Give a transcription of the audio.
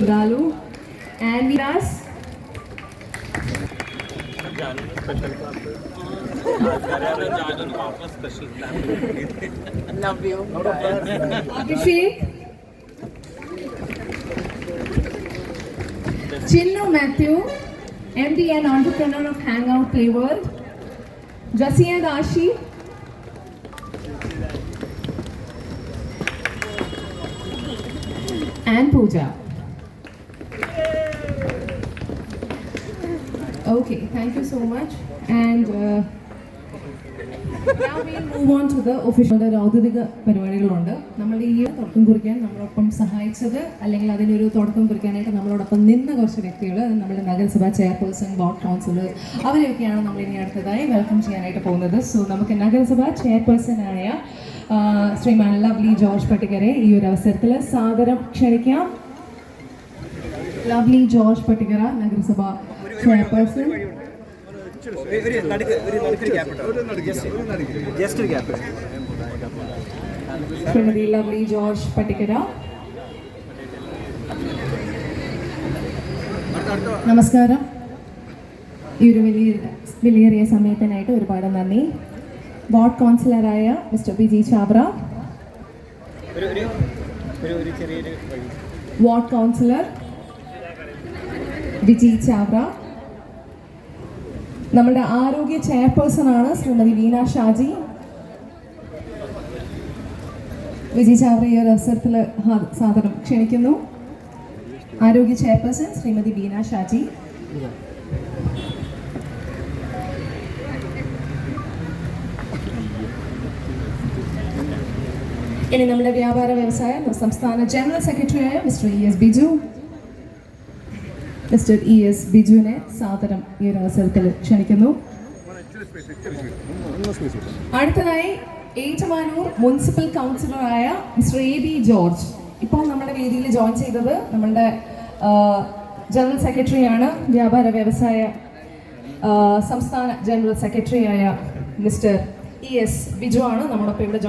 Galu, and Viras. Love you. Abhishek. Chinnu Matthew, MD and entrepreneur of Hangout Play World. Jasiya Dashi. And Pooja. Okay, thank you so much. And uh, now we'll move on to the official ഔദ്യോഗിക പരിപാടികളുണ്ട്. നമ്മളുടെ ഈ തുടക്കം കുറിക്കാൻ നമ്മളോടൊപ്പം സഹായിച്ചത് അല്ലെങ്കിൽ അതിനൊരു തുടക്കം കുറിക്കാനായിട്ട് നമ്മളോടൊപ്പം നിന്ന കുറച്ച് വ്യക്തികൾ നമ്മുടെ നഗരസഭ ചെയർപേഴ്സൺ ബോർഡ് കൗൺസിലർ അവരെയൊക്കെയാണ് നമ്മൾ ഇനി അടുത്തതായി വെൽക്കം ചെയ്യാനായിട്ട് പോകുന്നത്. സോ നമുക്ക് നഗരസഭ ചെയർപേഴ്സണായ ആയ ശ്രീമാൻ ലവ്ലി ജോർജ് പട്ടിക്കരെ ഈ ഒരു അവസരത്തിൽ സാദരം ക്ഷണിക്കാം. ലവ്ലി ജോർജ് പട്ടിക്കര നഗരസഭ ചെയർപേഴ്സൺ ശ്രീമതി ലവ്ലി ജോർജ് പട്ടിക്കര നമസ്കാരം. ഈ ഒരു വലിയ വിലയേറിയ സമയത്തിനായിട്ട് ഒരുപാട് നന്ദി. വാർഡ് കൗൺസിലറായ മിസ്റ്റർ ചാബ്ര ഒരു ഒരു ചെറിയൊരു വാർഡ് കൗൺസിലർ വിജി ചാബ്ര. നമ്മുടെ ആരോഗ്യ ചെയർപേഴ്സൺ ആണ് ശ്രീമതി വീണ ഷാജി. വിജി ചാവറ ഈ ഒരു അവസരത്തിൽ സാധനം ക്ഷണിക്കുന്നു. ആരോഗ്യ ചെയർപേഴ്സൺ ശ്രീമതി വീണ ഷാജി. ഇനി നമ്മുടെ വ്യാപാര വ്യവസായ സംസ്ഥാന ജനറൽ സെക്രട്ടറിയായ Mister E S Biju. Mister E S ബിജുവിനെ സാദരം ഈ ഒരു അവസരത്തിൽ ക്ഷണിക്കുന്നു. അടുത്തതായി ഏറ്റുമാനൂർ മുനിസിപ്പൽ കൗൺസിലറായ മിസ്റ്റർ എ ബി ജോർജ്. ഇപ്പോൾ നമ്മുടെ വേദിയിൽ ജോയിൻ ചെയ്തത് നമ്മുടെ ആ, ജനറൽ സെക്രട്ടറിയാണ് വ്യാപാര വ്യവസായ സംസ്ഥാന ജനറൽ സെക്രട്ടറിയായ മിസ്റ്റർ ഇ എസ് ബിജു ആണ്. നമ്മോടൊപ്പം ഇവിടെ